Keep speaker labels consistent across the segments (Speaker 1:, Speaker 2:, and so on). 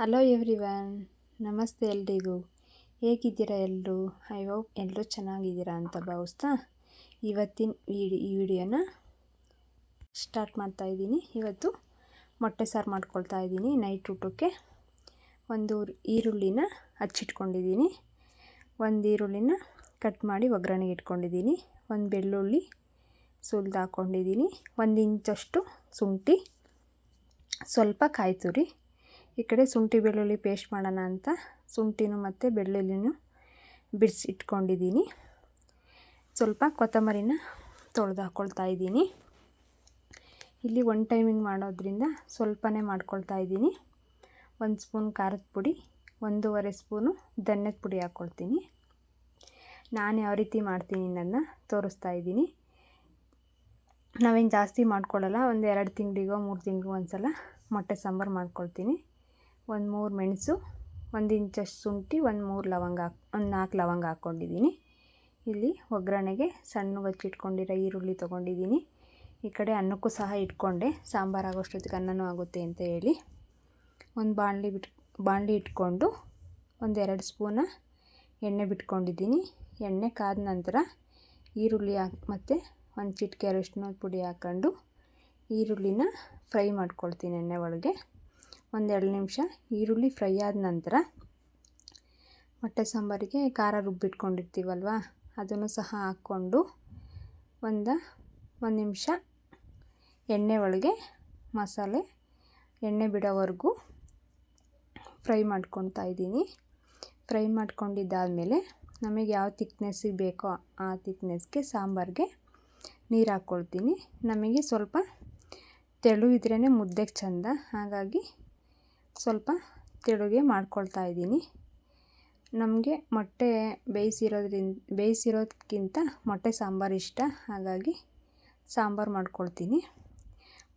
Speaker 1: Hello everyone ನಮಸ್ತೆ ಎಲ್ರಿಗೂ. ಹೇಗಿದ್ದೀರಾ ಎಲ್ಲರೂ ಐ ಹೋಪ್ ಎಲ್ಲರೂ ಚೆನ್ನಾಗಿದ್ದೀರಾ ಅಂತ ಭಾವಿಸ್ತಾ ಇವತ್ತಿನ ವಿಡಿ, ಈ ವಿಡಿಯೋನ ಸ್ಟಾರ್ಟ್ ಮಾಡ್ತಾ ಇದ್ದೀನಿ. ಇವತ್ತು ಮೊಟ್ಟೆ ಸಾರು ಮಾಡ್ಕೊಳ್ತಾ ಇದ್ದೀನಿ. ನೈಟ್ ಊಟಕ್ಕೆ ಒಂದು ಈರುಳ್ಳಿನ ಹಚ್ಚಿಟ್ಕೊಂಡಿದ್ದೀನಿ. ಒಂದು ಈರುಳ್ಳಿನ ಕಟ್ ಮಾಡಿ ಒಗ್ಗರಣೆಗೆ ಇಟ್ಕೊಂಡಿದ್ದೀನಿ. ಒಂದು ಬೆಳ್ಳುಳ್ಳಿ ಸುಲಿದು ಹಾಕ್ಕೊಂಡಿದ್ದೀನಿ ಒಂದು ಇಂಚಷ್ಟು ಶುಂಠಿ, ಸ್ವಲ್ಪ ಕಾಯಿ ತುರಿ ಈ ಕಡೆ ಶುಂಠಿ ಬೆಳ್ಳುಳ್ಳಿ ಪೇಸ್ಟ್ ಮಾಡೋಣ ಅಂತ. ಶುಂಠಿನೂ ಮತ್ತು ಬೆಳ್ಳುಳ್ಳಿನೂ ಬಿಡಿಸಿ ಇಟ್ಕೊಂಡಿದ್ದೀನಿ ಸ್ವಲ್ಪ ಕೊತ್ತಂಬರಿನ ತೊಳೆದು ಹಾಕ್ಕೊಳ್ತಾ ಇದ್ದೀನಿ. ಇಲ್ಲಿ ಒನ್ ಟೈಮಿಂಗ್ ಮಾಡೋದ್ರಿಂದ ಸ್ವಲ್ಪನೇ ಮಾಡ್ಕೊಳ್ತಾ ಇದ್ದೀನಿ. ಒಂದು ಸ್ಪೂನ್ ಖಾರದ ಪುಡಿ, ಒಂದೂವರೆ ಸ್ಪೂನು ಧನ್ಯದ ಪುಡಿ ಹಾಕ್ಕೊಳ್ತೀನಿ ನಾನು ಯಾವ ರೀತಿ ಮಾಡ್ತೀನಿ ನನ್ನ ತೋರಿಸ್ತಾ ಇದ್ದೀನಿ. ನಾವೇನು ಜಾಸ್ತಿ ಮಾಡ್ಕೊಳ್ಳಲ್ಲ ಒಂದು ಎರಡು ತಿಂಗಳಿಗೋ, ಮೂರು ತಿಂಗಳಿಗೋ ಒಂದು ಸಲ ಮೊಟ್ಟೆ ಸಾಂಬಾರು ಮಾಡ್ಕೊಳ್ತೀನಿ. ಒಂದು ಮೂರು ಮೆಣಸು, ಒಂದು ಇಂಚಷ್ಟು ಶುಂಠಿ, ಒಂದು ಮೂರು ಲವಂಗ ಒಂದು ನಾಲ್ಕು ಲವಂಗ ಹಾಕ್ಕೊಂಡಿದ್ದೀನಿ ಇಲ್ಲಿ ಒಗ್ಗರಣೆಗೆ ಸಣ್ಣಗೆ ಹಚ್ಚಿಟ್ಕೊಂಡಿರೋ ಈರುಳ್ಳಿ ತೊಗೊಂಡಿದ್ದೀನಿ. ಈ ಕಡೆ ಅನ್ನಕ್ಕೂ ಸಹ ಇಟ್ಕೊಂಡೆ, ಸಾಂಬಾರು ಆಗೋಷ್ಟೊತ್ತಿಗೆ ಅನ್ನನೂ ಆಗುತ್ತೆ ಅಂತ ಹೇಳಿ. ಒಂದು ಬಾಣಲಿ ಬಿಟ್, ಬಾಣಲಿ ಇಟ್ಕೊಂಡು ಒಂದೆರಡು ಸ್ಪೂನ ಎಣ್ಣೆ ಬಿಟ್ಕೊಂಡಿದ್ದೀನಿ. ಎಣ್ಣೆ ಕಾದ ನಂತರ ಈರುಳ್ಳಿ ಹಾಕಿ, ಮತ್ತು ಒಂದು ಚಿಟಿಕೆ ಅರಶಿನ ಪುಡಿ ಹಾಕ್ಕೊಂಡು ಈರುಳ್ಳಿನ ಫ್ರೈ ಮಾಡ್ಕೊಳ್ತೀನಿ ಎಣ್ಣೆ ಒಳಗೆ. ಒಂದೆರಡು ನಿಮಿಷ. ಈರುಳ್ಳಿ ಫ್ರೈ ಆದ ನಂತರ ಮೊಟ್ಟೆ ಸಾಂಬಾರಿಗೆ ಖಾರ ರುಬ್ಬಿಟ್ಕೊಂಡಿರ್ತೀವಲ್ವ? ಅದನ್ನು ಸಹ ಹಾಕ್ಕೊಂಡು ಒಂದು ಒಂದು ನಿಮಿಷ ಎಣ್ಣೆ ಒಳಗೆ ಮಸಾಲೆ ಎಣ್ಣೆ ಬಿಡೋವರೆಗೂ ಫ್ರೈ ಮಾಡ್ಕೊತಾ ಇದ್ದೀನಿ. ಫ್ರೈ ಮಾಡ್ಕೊಂಡಿದ್ದಾದಮೇಲೆ ನಮಗೆ ಯಾವ ತಿಕ್ನೆಸ್ಸಿಗೆ ಬೇಕೋ ಆ ತಿಕ್ನೆಸ್ಗೆ ಸಾಂಬಾರಿಗೆ ನೀರು ಹಾಕ್ಕೊಳ್ತೀನಿ. ನಮಗೆ ಸ್ವಲ್ಪ ತೆಳು ಇದ್ರೇ ಮುದ್ದೆಗೆ ಚೆಂದ. ಹಾಗಾಗಿ ಸ್ವಲ್ಪ ತೆಳುಗೆ ಮಾಡ್ಕೊಳ್ತಾ ಇದ್ದೀನಿ. ನಮಗೆ ಮೊಟ್ಟೆ ಬೇಯಿಸಿರೋದ್ರಿಂದ ಬೇಯಿಸಿರೋದಕ್ಕಿಂತ ಮೊಟ್ಟೆ ಸಾಂಬಾರು ಇಷ್ಟ. ಹಾಗಾಗಿ ಸಾಂಬಾರು ಮಾಡ್ಕೊಳ್ತೀನಿ.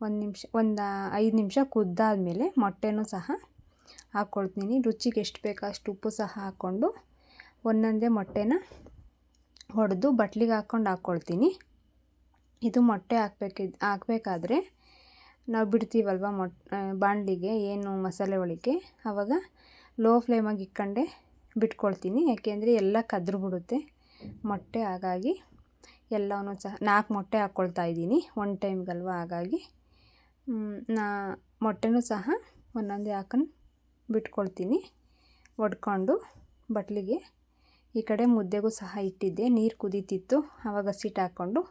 Speaker 1: ಒಂದು ನಿಮಿಷ, ಒಂದು ಐದು ನಿಮಿಷ ಕುದ್ದಾದಮೇಲೆ ಮೊಟ್ಟೆನೂ ಸಹ ಹಾಕ್ಕೊಳ್ತೀನಿ ರುಚಿಗೆ ಎಷ್ಟು ಬೇಕೋ ಅಷ್ಟು ಉಪ್ಪು ಸಹ ಹಾಕ್ಕೊಂಡು ಒಂದೊಂದೇ ಮೊಟ್ಟೆನ ಹೊಡೆದು ಬಟ್ಲಿಗೆ ಹಾಕ್ಕೊಂಡು ಹಾಕ್ಕೊಳ್ತೀನಿ ಇದು ಮೊಟ್ಟೆ ಹಾಕ್ಬೇಕಿದ್, ಹಾಕ್ಬೇಕಾದ್ರೆ ನಾವು ಬಿಡ್ತೀವಲ್ವ ಮೊಟ್ ಬಾಣಲಿಗೆ ಏನು ಮಸಾಲೆ ಒಳಗೆ ಆವಾಗ ಲೋ ಫ್ಲೇಮಾಗಿ ಇಟ್ಕೊಂಡೆ ಬಿಟ್ಕೊಳ್ತೀನಿ. ಯಾಕೆಂದರೆ ಎಲ್ಲ ಕದ್ರು ಬಿಡುತ್ತೆ. ಮೊಟ್ಟೆ ಹಾಗಾಗಿ ಎಲ್ಲವೂ ಸಹ ನಾಲ್ಕು ಮೊಟ್ಟೆ ಹಾಕ್ಕೊಳ್ತಾ ಇದ್ದೀನಿ. ಒನ್ ಟೈಮ್ಗಲ್ವ ಹಾಗಾಗಿ. ನಾ ಮೊಟ್ಟೆನೂ ಸಹ ಒಂದೊಂದೇ ಹಾಕೊಂಡು ಬಿಟ್ಕೊಳ್ತೀನಿ. ಒಡ್ಕೊಂಡು ಬಟ್ಲಿಗೆ. ಈ ಕಡೆ ಮುದ್ದೆಗೂ ಸಹ ಇಟ್ಟಿದ್ದೆ. ನೀರು ಕುದೀತಿತ್ತು. ಆವಾಗ ಸಿಟ್ಟು ಹಾಕ್ಕೊಂಡು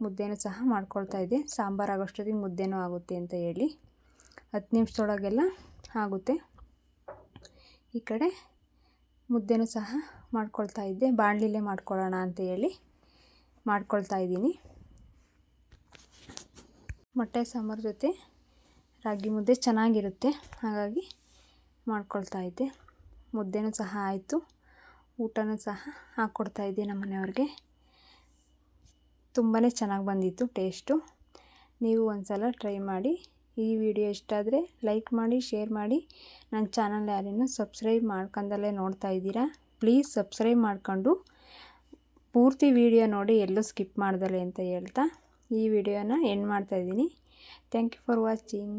Speaker 1: ಮುದ್ದೆನೂ ಸಹ ಮಾಡ್ಕೊಳ್ತಾ ಇದ್ದೆ. ಸಾಂಬಾರು ಆಗೋಷ್ಟೊತ್ತಿಗೆ ಮುದ್ದೆನೂ ಆಗುತ್ತೆ ಅಂತ ಹೇಳಿ. ಹತ್ತು ನಿಮಿಷದೊಳಗೆಲ್ಲ ಆಗುತ್ತೆ. ಈ ಕಡೆ ಮುದ್ದೆನೂ ಸಹ ಮಾಡ್ಕೊಳ್ತಾ ಇದ್ದೆ. ಬಾಣಲಿಲೇ ಮಾಡ್ಕೊಳ್ಳೋಣ ಅಂತ ಹೇಳಿ ಮಾಡ್ಕೊಳ್ತಾ ಇದ್ದೀನಿ. ಮೊಟ್ಟೆ ಸಾಂಬಾರು ಜೊತೆ ರಾಗಿ ಮುದ್ದೆ ಚೆನ್ನಾಗಿರುತ್ತೆ. ಹಾಗಾಗಿ ಮಾಡ್ಕೊಳ್ತಾ ಇದ್ದೆ. ಮುದ್ದೆನೂ ಸಹ ಆಯಿತು. ಊಟನೂ ಸಹ ಹಾಕ್ಕೊಡ್ತಾಯಿದ್ದೆ ನಮ್ಮ ಮನೆಯವ್ರಿಗೆ ತುಂಬಾ ಚೆನ್ನಾಗಿ ಬಂದಿತ್ತು ಟೇಸ್ಟು. ನೀವು ಒಂದು ಸಲ ಟ್ರೈ ಮಾಡಿ. ಈ ವಿಡಿಯೋ ಇಷ್ಟ ಆದರೆ ಲೈಕ್ ಮಾಡಿ, ಶೇರ್ ಮಾಡಿ. ನನ್ನ ಚಾನಲ್ ಯಾರೇನು ಸಬ್ಸ್ಕ್ರೈಬ್ ಮಾಡ್ಕೊಂಡಲ್ಲೇ ನೋಡ್ತಾ ಇದ್ದೀರಾ? ಪ್ಲೀಸ್ ಸಬ್ಸ್ಕ್ರೈಬ್ ಮಾಡ್ಕೊಂಡು. ಪೂರ್ತಿ ವಿಡಿಯೋ ನೋಡಿ, ಎಲ್ಲೂ ಸ್ಕಿಪ್ ಮಾಡ್ದಲೆ ಅಂತ ಹೇಳ್ತಾ. ಈ ವಿಡಿಯೋನ ಎಂಡ್ ಮಾಡ್ತಾಯಿದ್ದೀನಿ ಥ್ಯಾಂಕ್ ಯು ಫಾರ್ ವಾಚಿಂಗ್.